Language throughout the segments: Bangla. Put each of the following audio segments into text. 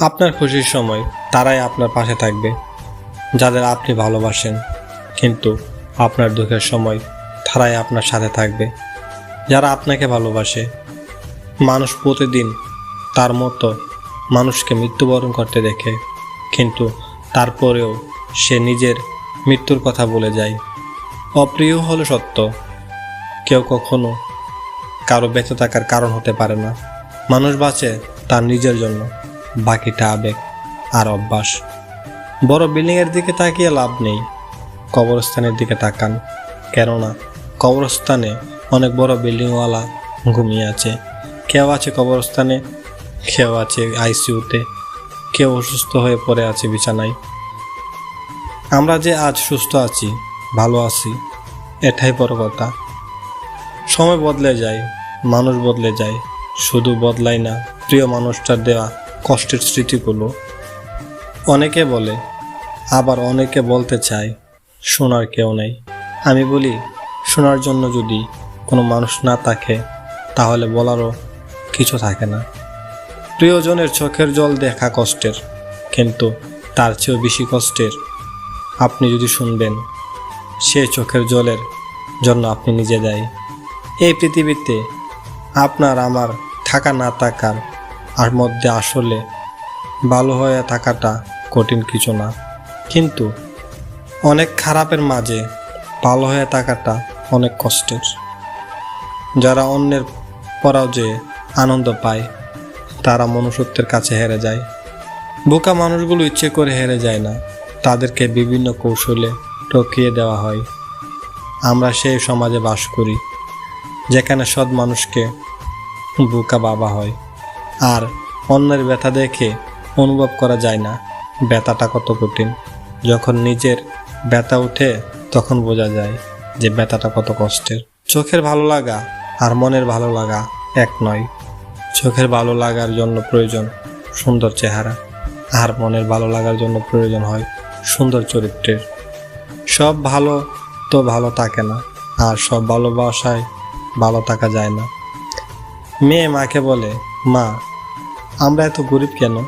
আপনার খুশির সময় তারাই আপনার পাশে থাকবে, যাদের আপনি ভালোবাসেন। কিন্তু আপনার দুঃখের সময় তারাই আপনার সাথে থাকবে। যারা আপনাকে ভালোবাসে, মানুষ প্রতিদিন তার মতো মানুষকে মৃত্যুবরণ করতে দেখে, কিন্তু তারপরেও সে নিজের মৃত্যুর কথা বলে যায়। অপ্রিয় হলো সত্য, কেউ কখনো কারও বেঁচে থাকার কারণ হতে পারে না। মানুষ বাঁচে তার নিজের জন্য। বাকিটা আবেগ আর অভ্যাস। বড় বিল্ডিংয়ের দিকে তাকিয়ে লাভ নেই। কবরস্থানের দিকে তাকান। কেননা কবরস্থানে অনেক বড় বিল্ডিংওয়ালা ঘুমিয়ে আছে। কেউ আছে কবরস্থানে, কেউ আছে আইসিইউতে। কেউ অসুস্থ হয়ে পড়ে আছে বিছানায়। আমরা যে আজ সুস্থ আছি, ভালো আছি, এটাই বড় কথা। সময় বদলে যায়, মানুষ বদলে যায়। শুধু বদলায় না, প্রিয় মানুষটার দেওয়া কষ্টের স্মৃতিগুলো। অনেকে বলে, আবার অনেকে বলতে চায়, শোনার কেউ নেই। আমি বলি, শোনার জন্য যদি কোনো মানুষ না থাকে, তাহলে বলারও কিছু থাকে না। প্রিয়জনের চোখের জল দেখা কষ্টের, কিন্তু তার চেয়েও বেশি কষ্টের আপনি যদি শুনবেন, সে চোখের জলের জন্য আপনি নিজে দেয়। এই পৃথিবীতে আপনার আমার থাকা না থাকার আর মধ্যে আসলে ভালো হয়ে থাকাটা কঠিন কিছু না। কিন্তু অনেক খারাপের মাঝে ভালো হয়ে থাকাটা অনেক কষ্টের। যারা অন্যের পরাও যে আনন্দ পায়, তারা মনুষ্যত্বের কাছে হেরে যায়। বোকা মানুষগুলো ইচ্ছে করে হেরে যায় না। তাদেরকে বিভিন্ন কৌশলে টকিয়ে দেওয়া হয়। আমরা সেই সমাজে বাস করি, যেখানে সৎ মানুষকে বোকা বাবা হয়। আর অন্যের ব্যথা দেখে অনুভব করা যায় না। ব্যথাটা কত কঠিন। যখন নিজের ব্যথা ওঠে তখন বোঝা যায় যে ব্যথাটা কত কষ্টের। চোখের ভালো লাগা আর মনের ভালো লাগা এক নয়। চোখের ভালো লাগার জন্য প্রয়োজন সুন্দর চেহারা আর মনের ভালো লাগার জন্য প্রয়োজন হয় সুন্দর চরিত্রের। সব ভালো তো ভালো থাকে না আর সব ভালোবাসায় ভালো থাকা যায় না। মেয়ে মাকে বলে, মা আমরা এত গরিব কেন?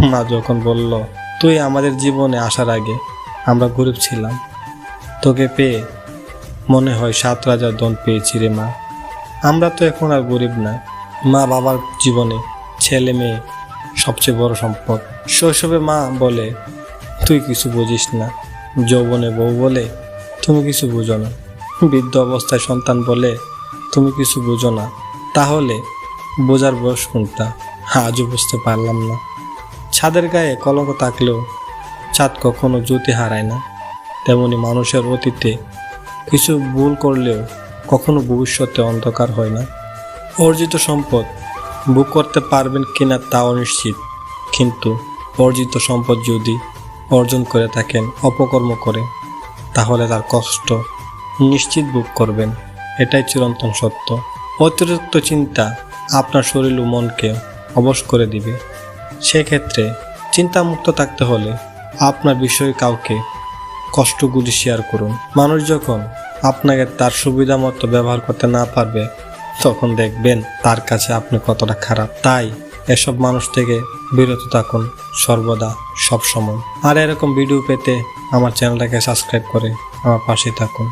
মা যখন বলল, তুই আমাদের জীবনে আসার আগে আমরা গরিব ছিলাম। তোকে পেয়ে মনে হয় সাত রাজার দন পেয়েছি রে মা। আমরা তো এখন আর গরিব না। মা বাবার জীবনে ছেলে মেয়ে সবচেয়ে বড় সম্পদ। শৈশবে মা বলে, তুই কিছু বুঝিস না। যৌবনে বউ বলে, তুমি কিছু বুঝো না। বৃদ্ধ অবস্থায় সন্তান বলে, তুমি কিছু বুঝো না। তাহলে বোঝার বয়স কোনটা? আজও বুঝতে পারলাম না। ছাদের গায়ে কলঙ্ক থাকলেও চাঁদ কখনো জ্যোতি হারায় না। তেমনি মানুষের অতীতে কিছু ভুল করলেও কখনো ভবিষ্যতে অন্ধকার হয় না। অর্জিত সম্পদ বুক করতে পারবেন কিনা তা অনিশ্চিত কিন্তু অর্জিত সম্পদ যদি অর্জন করে থাকেন, অপকর্ম করে, তাহলে তার কষ্ট নিশ্চিত বুক করবেন। এটাই চিরন্তন সত্য। অতিরিক্ত চিন্তা আপনার শরীর ও মনকে অবশ করে দিবে। সেক্ষেত্রে চিন্তামুক্ত থাকতে হলে আপনার বিষয়ে কাউকে কষ্টগুলি শেয়ার করুন। মানুষ যখন আপনাকে তার সুবিধা মতো ব্যবহার করতে না পারবে, তখন দেখবেন তার কাছে আপনি কতটা খারাপ। তাই এসব মানুষ থেকে বিরত থাকুন সর্বদা সবসময়। আর এরকম ভিডিও পেতে আমার চ্যানেলটাকে সাবস্ক্রাইব করে আমার পাশে থাকুন।